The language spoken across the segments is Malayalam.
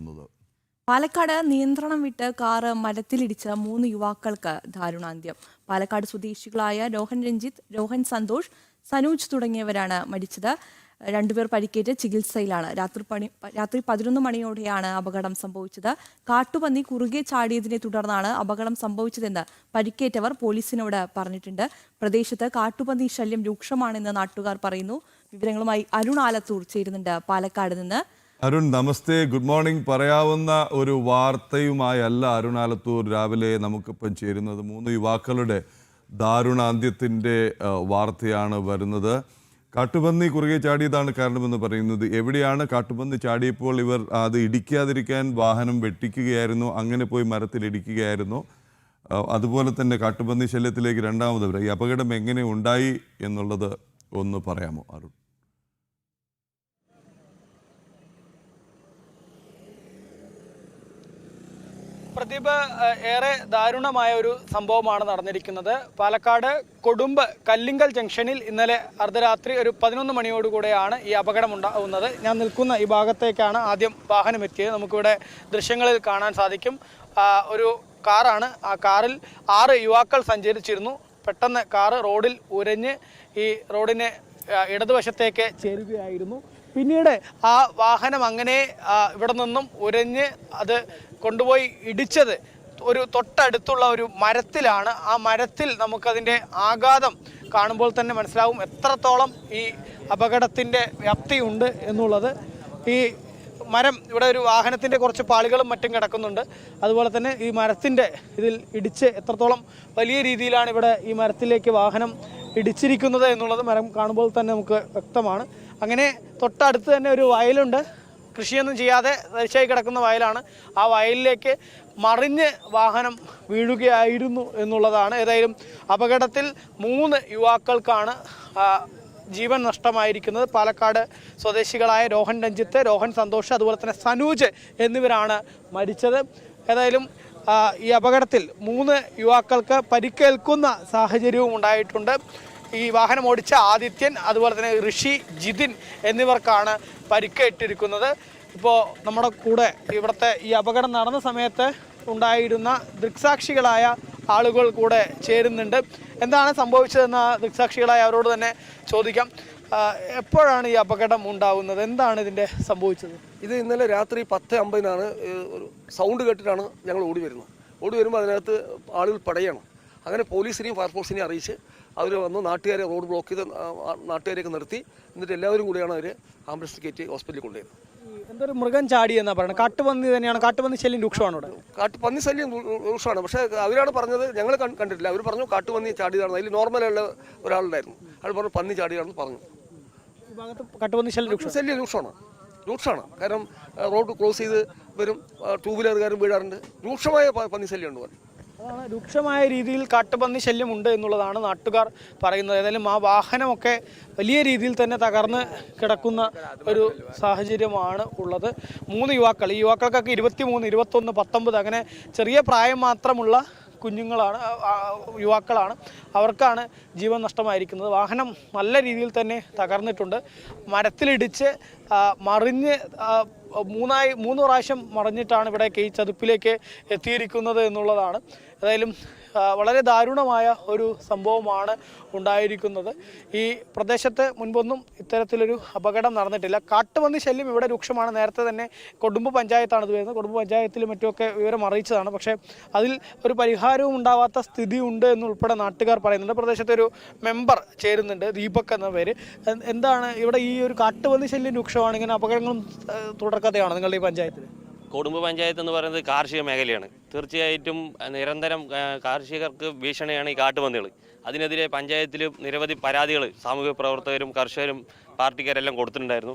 പോകുന്നത് പാലക്കാട് നിയന്ത്രണം വിട്ട് കാറ് മരത്തിലിടിച്ച മൂന്ന് യുവാക്കൾക്ക് ദാരുണാന്ത്യം. പാലക്കാട് സ്വദേശികളായ രോഹൻ രഞ്ജിത്ത് രോഹൻ സന്തോഷ് സനൂജ് തുടങ്ങിയവരാണ് മരിച്ചത്. രണ്ടുപേർ പരിക്കേറ്റ് ചികിത്സയിലാണ്. രാത്രി പണി രാത്രി പതിനൊന്ന് മണിയോടെയാണ് അപകടം സംഭവിച്ചത്. കാട്ടുപന്നി കുറുകെ ചാടിയതിനെ തുടർന്നാണ് അപകടം സംഭവിച്ചതെന്ന് പരിക്കേറ്റവർ പോലീസിനോട് പറഞ്ഞിട്ടുണ്ട്. പ്രദേശത്ത് കാട്ടുപന്നി ശല്യം രൂക്ഷമാണെന്ന് നാട്ടുകാർ പറയുന്നു. വിവരങ്ങളുമായി അരുൺ ആലത്തൂർ ചേരുന്നുണ്ട്. പാലക്കാട് നിന്ന് അരുൺ നമസ്തേ. Good morning. പറയാവുന്ന ഒരു വാർത്തയുമായല്ല അരുണാലത്തൂർ രാവിലെ നമുക്കിപ്പം ചേരുന്നത്. മൂന്ന് യുവാക്കളുടെ ദാരുണാന്ത്യത്തിന്റെ വാർത്തയാണ് വരുന്നത്. കാട്ടുപന്നി കുറുകെ ചാടിയതാണ് കാരണമെന്ന് പറയുന്നത്. എവിടെയാണ് കാട്ടുപന്നി ചാടിയപ്പോൾ ഇവർ അത് ഇടിക്കാതിരിക്കാൻ വാഹനം വെട്ടിക്കുകയായിരുന്നു? അങ്ങനെ പോയി മരത്തിൽ ഇടിക്കുകയായിരുന്നു. അതുപോലെ തന്നെ കാട്ടുപന്നി ശല്യത്തിലേക്ക് രണ്ടാമത് വരെ ഈ അപകടം എങ്ങനെ ഉണ്ടായി എന്നുള്ളത് ഒന്ന് പറയാമോ അരുൺ? പ്രദീപ് ഏറെ ദാരുണമായ ഒരു സംഭവമാണ് നടന്നിരിക്കുന്നത്. പാലക്കാട് കൊടുമ്പ് കല്ലിങ്കൽ ജംഗ്ഷനിൽ ഇന്നലെ അർദ്ധരാത്രി ഒരു പതിനൊന്ന് മണിയോടുകൂടെയാണ് ഈ അപകടം ഉണ്ടാകുന്നത് ഞാൻ നിൽക്കുന്ന ഈ ഭാഗത്തേക്കാണ് ആദ്യം വാഹനം എത്തിയത് നമുക്കിവിടെ ദൃശ്യങ്ങളിൽ കാണാൻ സാധിക്കും. ഒരു കാറാണ്. ആ കാറിൽ ആറ് യുവാക്കൾ സഞ്ചരിച്ചിരുന്നു. പെട്ടെന്ന് കാറ് റോഡിൽ ഉരഞ്ഞ് ഈ റോഡിനെ ഇടതുവശത്തേക്ക് ചേരുകയായിരുന്നു. പിന്നീട് ആ വാഹനം അങ്ങനെ ഇവിടെ നിന്നും ഉരഞ്ഞ് അത് കൊണ്ടുപോയി ഇടിച്ചത് ഒരു തൊട്ടടുത്തുള്ള ഒരു മരത്തിലാണ്. ആ മരത്തിൽ നമുക്കതിന്റെ ആഘാതം കാണുമ്പോൾ തന്നെ മനസ്സിലാവും എത്രത്തോളം ഈ അപകടത്തിന്റെ വ്യാപ്തിയുണ്ട് എന്നുള്ളത്. ഈ മരം ഇവിടെ ഒരു വാഹനത്തിന്റെ കുറച്ച് പാളികളും മറ്റും കിടക്കുന്നുണ്ട്. അതുപോലെ തന്നെ ഈ മരത്തിന്റെ ഇതിൽ ഇടിച്ച് എത്രത്തോളം വലിയ രീതിയിലാണ് ഇവിടെ ഈ മരത്തിലേക്ക് വാഹനം ഇടിച്ചിരിക്കുന്നത് എന്നുള്ളത് മരം കാണുമ്പോൾ തന്നെ നമുക്ക് വ്യക്തമാണ്. അങ്ങനെ തൊട്ടടുത്ത് തന്നെ ഒരു വയലുണ്ട്. കൃഷിയൊന്നും ചെയ്യാതെ തരിശായി കിടക്കുന്ന വയലാണ്. ആ വയലിലേക്ക് മറിഞ്ഞ് വാഹനം വീഴുകയായിരുന്നു എന്നുള്ളതാണ്. ഏതായാലും അപകടത്തിൽ മൂന്ന് യുവാക്കൾക്കാണ് ജീവൻ നഷ്ടമായിരിക്കുന്നത്. പാലക്കാട് സ്വദേശികളായ രോഹൻ രഞ്ജിത്ത് രോഹൻ സന്തോഷ് അതുപോലെ തന്നെ സനൂജ് എന്നിവരാണ് മരിച്ചത്. ഏതായാലും ഈ അപകടത്തിൽ മൂന്ന് യുവാക്കൾക്ക് പരിക്കേൽക്കുന്ന സാഹചര്യവും ഉണ്ടായിട്ടുണ്ട്. ഈ വാഹനം ഓടിച്ച ആദിത്യൻ അതുപോലെ തന്നെ ഋഷി ജിതിൻ എന്നിവർക്കാണ് പരിക്കേറ്റിരിക്കുന്നത്. ഇപ്പോൾ നമ്മുടെ കൂടെ ഇവിടുത്തെ ഈ അപകടം നടന്ന സമയത്ത് ഉണ്ടായിരുന്ന ദൃക്സാക്ഷികളായ ആളുകൾ കൂടെ ചേരുന്നുണ്ട്. എന്താണ് സംഭവിച്ചതെന്ന് ദൃക്സാക്ഷികളായ അവരോട് തന്നെ ചോദിക്കാം. എപ്പോഴാണ് ഈ അപകടം ഉണ്ടാകുന്നത് എന്താണ് ഇതിന്റെ സംഭവിച്ചത്? ഇത് ഇന്നലെ രാത്രി പത്ത് അമ്പതിനാണ് ഒരു സൗണ്ട് കേട്ടിട്ടാണ് ഞങ്ങൾ ഓടി വരുന്നത്. ഓടി വരുമ്പോൾ അതിനകത്ത് ആളുകൾ പടയണം. അങ്ങനെ പോലീസിനെയും ഫയർഫോഴ്സിനെയും അറിയിച്ച് അവർ വന്ന് നാട്ടുകാരെ റോഡ് ബ്ലോക്ക് ചെയ്ത് നാട്ടുകാരെയൊക്കെ നിർത്തി. എന്നിട്ട് എല്ലാവരും കൂടിയാണ് അവർ ആംബുലൻസ് കയറ്റി ഹോസ്പിറ്റലിൽ കൊണ്ടുപോയത് എന്തൊരു മൃഗം ചാടി എന്നാ പറയുന്നത്? കാട്ടുപന്നി തന്നെയാണ്. കാട്ടുപന്നി ശല്യം രൂക്ഷമാണ് ഇവിടെ കാട്ടുപന്നി ശല്യം രൂക്ഷമാണ്. പക്ഷേ അവരാണ് പറഞ്ഞത് ഞങ്ങൾ കണ്ടിട്ടില്ല. അവർ പറഞ്ഞു കാട്ടുപന്നി ചാടിയതാണ് അതിൽ നോർമലുള്ള ഒരാളുണ്ടായിരുന്നു. അയാൾ പറഞ്ഞു പന്നി ചാടിയതാണെന്ന് പറഞ്ഞു. കാട്ടുപന്നി ശല്യം രൂക്ഷം ശല്യം രൂക്ഷമാണ്. രൂക്ഷമാണ്. കാരണം റോഡ് ക്രോസ് ചെയ്ത് വരും. ടൂ വീലറുകാരും വീഴാറുണ്ട്. രൂക്ഷമായ പന്നി ശല്യം ഉണ്ട് പറഞ്ഞു രൂക്ഷമായ രീതിയിൽ കാട്ടുപന്നി ശല്യമുണ്ട് എന്നുള്ളതാണ് നാട്ടുകാർ പറയുന്നത്. ഏതായാലും ആ വാഹനമൊക്കെ വലിയ രീതിയിൽ തന്നെ തകർന്ന് കിടക്കുന്ന ഒരു സാഹചര്യമാണ് ഉള്ളത്. മൂന്ന് യുവാക്കൾ ഈ യുവാക്കൾക്കൊക്കെ ഇരുപത്തി മൂന്ന് ഇരുപത്തൊന്ന് പത്തൊമ്പത് അങ്ങനെ ചെറിയ പ്രായം മാത്രമുള്ള കുഞ്ഞുങ്ങളാണ് യുവാക്കളാണ്. അവർക്കാണ് ജീവൻ നഷ്ടമായിരിക്കുന്നത്. വാഹനം നല്ല രീതിയിൽ തന്നെ തകർന്നിട്ടുണ്ട്. മരത്തിലിടിച്ച് മറിഞ്ഞ് മൂന്നായി മൂന്ന് പ്രാവശ്യം മറിഞ്ഞിട്ടാണ് ഇവിടേക്ക് ഈ ചതുപ്പിലേക്ക് എത്തിയിരിക്കുന്നത് എന്നുള്ളതാണ്. ഏതായാലും വളരെ ദാരുണമായ ഒരു സംഭവമാണ് ഉണ്ടായിരിക്കുന്നത്. ഈ പ്രദേശത്ത് മുൻപൊന്നും ഇത്തരത്തിലൊരു അപകടം നടന്നിട്ടില്ല. കാട്ടുപന്നി ശല്യം ഇവിടെ രൂക്ഷമാണ്. നേരത്തെ തന്നെ കൊടുമ്പ് പഞ്ചായത്താണ് ഇത് വരുന്നത്. കൊടുമ്പ് പഞ്ചായത്തിലും മറ്റുമൊക്കെ വിവരം അറിയിച്ചതാണ്. പക്ഷേ അതിൽ ഒരു പരിഹാരവും ഉണ്ടാവാത്ത സ്ഥിതി ഉണ്ട് എന്നുൾപ്പെടെ നാട്ടുകാർ പറയുന്നുണ്ട്. പ്രദേശത്തെ ഒരു മെമ്പർ ചേരുന്നുണ്ട് ദീപക് എന്ന പേര്. എന്താണ് ഇവിടെ ഈ ഒരു കാട്ടുപന്നി ശല്യം രൂക്ഷമാണ് ഇങ്ങനെ അപകടങ്ങളും ഏഹ്, തുടർക്കഥയാണ് നിങ്ങളുടെ ഈ പഞ്ചായത്തിൽ കൊടുമ്പ് പഞ്ചായത്ത് എന്ന് പറയുന്നത് കാർഷിക മേഖലയാണ്. തീർച്ചയായിട്ടും നിരന്തരം കാർഷികർക്ക് ഭീഷണിയാണ് ഈ കാട്ടുപന്നികൾ അതിനെതിരെ പഞ്ചായത്തിൽ നിരവധി പരാതികൾ സാമൂഹ്യ പ്രവർത്തകരും കർഷകരും പാർട്ടിക്കാരെല്ലാം കൊടുത്തിട്ടുണ്ടായിരുന്നു.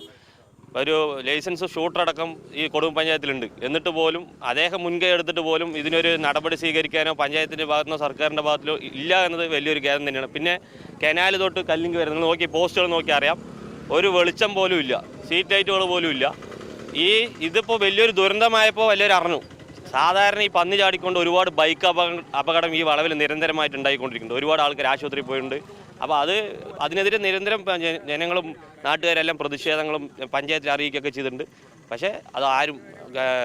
ഒരു ലൈസൻസ് ഷൂട്ടർ അടക്കം ഈ കൊടുമ്പ് പഞ്ചായത്തിലുണ്ട്. എന്നിട്ട് പോലും അദ്ദേഹം മുൻകൈ എടുത്തിട്ട് പോലും ഇതിനൊരു നടപടി സ്വീകരിക്കാനോ പഞ്ചായത്തിന്റെ ഭാഗത്തുനിന്നോ സർക്കാരിന്റെ ഭാഗത്തിലോ ഇല്ല എന്നത് വലിയൊരു ഖേദം തന്നെയാണ്. പിന്നെ കനാല് തൊട്ട് കല്ലിങ്ക് വരുന്നത് നോക്കി പോസ്റ്റുകൾ നോക്കി അറിയാം. ഒരു വെളിച്ചം പോലും ഇല്ല. സീറ്റ് ലൈറ്റുകൾ പോലും ഇല്ല. ഈ ഇതിപ്പോൾ വലിയൊരു ദുരന്തമായപ്പോൾ വലിയൊരു അറിഞ്ഞു. സാധാരണ ഈ പന്നി ചാടിക്കൊണ്ട് ഒരുപാട് ബൈക്ക് അപകടം ഈ വളവിൽ നിരന്തരമായിട്ട് ഉണ്ടായിക്കൊണ്ടിരിക്കുന്നുണ്ട്. ഒരുപാട് ആൾക്കാർ ആശുപത്രിയിൽ പോയിട്ടുണ്ട്. അപ്പോൾ അത് അതിനെതിരെ നിരന്തരം ജനങ്ങളും നാട്ടുകാരെല്ലാം പ്രതിഷേധങ്ങളും പഞ്ചായത്തിൽ അറിയിക്കുകയൊക്കെ ചെയ്തിട്ടുണ്ട്. പക്ഷേ അത് ആരും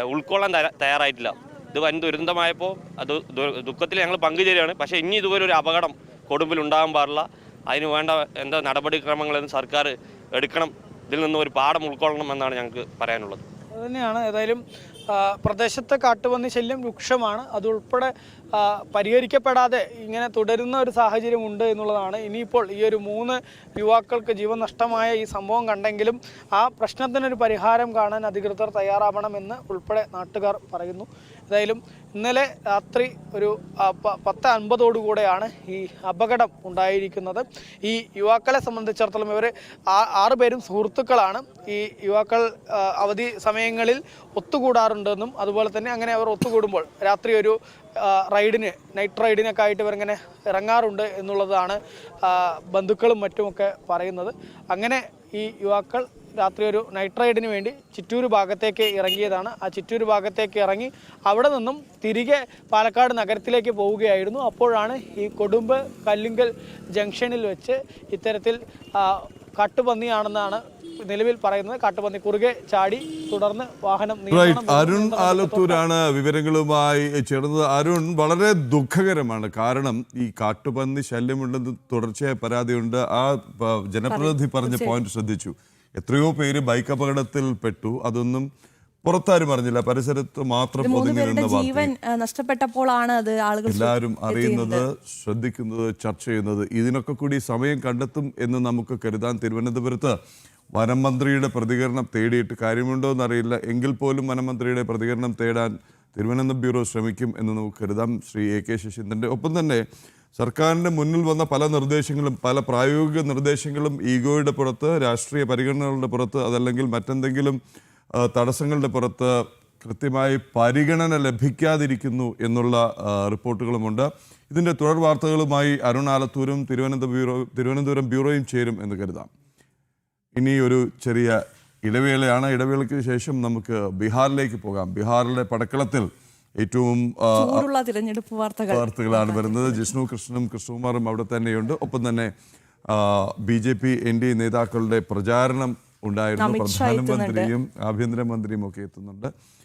ഉൾക്കൊള്ളാൻ തയ്യാ- തയ്യാറായിട്ടില്ല. ഇത് വൻ ദുരന്തമായപ്പോൾ അത് ദുഃഖത്തിൽ ഞങ്ങൾ പങ്കുചേരുകയാണ്. പക്ഷേ ഇനി ഇതുപോലെ ഒരു അപകടം കൊടുമ്പിൽ ഉണ്ടാകാൻ പാടില്ല. അതിന് വേണ്ട എന്താ നടപടിക്രമങ്ങളെന്ന് സർക്കാർ എടുക്കണം. ഇതിൽ നിന്ന് ഒരു പാഠം ഉൾക്കൊള്ളണം എന്നാണ് ഞങ്ങൾക്ക് പറയാനുള്ളത്. അത് തന്നെയാണ് ഏതായാലും പ്രദേശത്തെ കാട്ടുപന്നി ശല്യം രൂക്ഷമാണ്. അതുൾപ്പെടെ പരിഹരിക്കപ്പെടാതെ ഇങ്ങനെ തുടരുന്ന ഒരു സാഹചര്യം ഉണ്ട് എന്നുള്ളതാണ്. ഇനിയിപ്പോൾ ഈ ഒരു മൂന്ന് യുവാക്കൾക്ക് ജീവൻ നഷ്ടമായ ഈ സംഭവം കണ്ടെങ്കിലും ആ പ്രശ്നത്തിനൊരു പരിഹാരം കാണാൻ അധികൃതർ തയ്യാറാവണമെന്ന് ഉൾപ്പെടെ നാട്ടുകാർ പറയുന്നു. ഏതായാലും ഇന്നലെ രാത്രി ഒരു പത്ത് അൻപതോടുകൂടെയാണ് ഈ അപകടം ഉണ്ടായിരിക്കുന്നത്. ഈ യുവാക്കളെ സംബന്ധിച്ചിടത്തോളം ഇവർ ആറ് പേരും സുഹൃത്തുക്കളാണ്. ഈ യുവാക്കൾ അവധി സമയങ്ങളിൽ ഒത്തുകൂടാറുണ്ടെന്നും അതുപോലെ തന്നെ അങ്ങനെ അവർ ഒത്തുകൂടുമ്പോൾ രാത്രി ഒരു റൈഡിന് നൈറ്റ് റൈഡിനൊക്കെ ആയിട്ട് ഇവരിങ്ങനെ ഇറങ്ങാറുണ്ട് എന്നുള്ളതാണ് ബന്ധുക്കളും മറ്റുമൊക്കെ പറയുന്നത്. അങ്ങനെ ഈ യുവാക്കൾ രാത്രി ഒരു നൈറ്റ് റൈഡിന് വേണ്ടി ചിറ്റൂർ ഭാഗത്തേക്ക് ഇറങ്ങിയതാണ്. ആ ചിറ്റൂർ ഭാഗത്തേക്ക് ഇറങ്ങി അവിടെ നിന്നും തിരികെ പാലക്കാട് നഗരത്തിലേക്ക് പോവുകയായിരുന്നു. അപ്പോഴാണ് ഈ കൊടുമ്പ് കല്ലിങ്കൽ ജംഗ്ഷനിൽ വെച്ച് ഇത്തരത്തിൽ കാട്ടുപന്നിയാണെന്നാണ് നിലവിൽ പറയുന്നത് കാട്ടുപന്നി കുറുകെ ചാടി തുടർന്ന് വാഹനം നിയന്ത്രണം അരുൺ ആലത്തൂരാണ് വിവരങ്ങളുമായി ചേർന്നത്. അരുൺ വളരെ ദുഃഖകരമാണ്. കാരണം ഈ കാട്ടുപന്നി ശല്യമുണ്ടെന്ന് തുടർച്ചയായ പരാതിയുണ്ട്. ആ ജനപ്രതിനിധി പറഞ്ഞ പോയിന്റ് ശ്രദ്ധിച്ചു. എത്രയോ പേര് ബൈക്ക് അപകടത്തിൽ പെട്ടു. അതൊന്നും പുറത്താരും അറിഞ്ഞില്ല. പരിസരത്ത് മാത്രം ജീവൻ നഷ്ടപ്പെട്ടപ്പോഴാണ് അത് ആളുകൾ എല്ലാവരും അറിയുന്നത് ശ്രദ്ധിക്കുന്നത് ചർച്ച ചെയ്യുന്നത്. ഇതിനൊക്കെ കൂടി സമയം കണ്ടെത്തും എന്ന് നമുക്ക് കരുതാൻ തിരുവനന്തപുരത്ത് വനം മന്ത്രിയുടെ പ്രതികരണം തേടിയിട്ട് കാര്യമുണ്ടോ എന്നറിയില്ല. എങ്കിൽ പോലും വനം മന്ത്രിയുടെ പ്രതികരണം തേടാൻ തിരുവനന്തപുരം ബ്യൂറോ ശ്രമിക്കും എന്ന് നമുക്ക് കരുതാം ശ്രീ എ കെ ശശീന്ദ്രന്റെ. ഒപ്പം തന്നെ സർക്കാരിന്റെ മുന്നിൽ വന്ന പല നിർദ്ദേശങ്ങളും പല പ്രായോഗിക നിർദ്ദേശങ്ങളും ഈഗോയുടെ പുറത്ത് രാഷ്ട്രീയ പരിഗണനകളുടെ പുറത്ത് അതല്ലെങ്കിൽ മറ്റെന്തെങ്കിലും തടസ്സങ്ങളുടെ പുറത്ത് കൃത്യമായി പരിഗണന ലഭിക്കാതിരിക്കുന്നു എന്നുള്ള റിപ്പോർട്ടുകളുമുണ്ട്. ഇതിന്റെ തുടർ വാർത്തകളുമായി അരുൺ ആലത്തൂരും തിരുവനന്തപുരം ബ്യൂറോ തിരുവനന്തപുരം ബ്യൂറോയും ചേരും എന്ന് കരുതാം. ഇനി ഒരു ചെറിയ ഇടവേളയാണ്. ഇടവേളയ്ക്ക് ശേഷം നമുക്ക് ബീഹാറിലേക്ക് പോകാം. ബീഹാറിലെ പടക്കളത്തിൽ ഏറ്റവും തിരഞ്ഞെടുപ്പ് വാർത്തകൾ. വാർത്തകളാണ് വരുന്നത്. ജിഷ്ണു കൃഷ്ണനും കൃഷ്ണകുമാറും അവിടെ തന്നെയുണ്ട്. ഒപ്പം തന്നെ B J P N D നേതാക്കളുടെ പ്രചാരണം ഉണ്ടായിരുന്നു. പ്രധാനമന്ത്രിയും ആഭ്യന്തരമന്ത്രിയും ഒക്കെ എത്തുന്നുണ്ട്.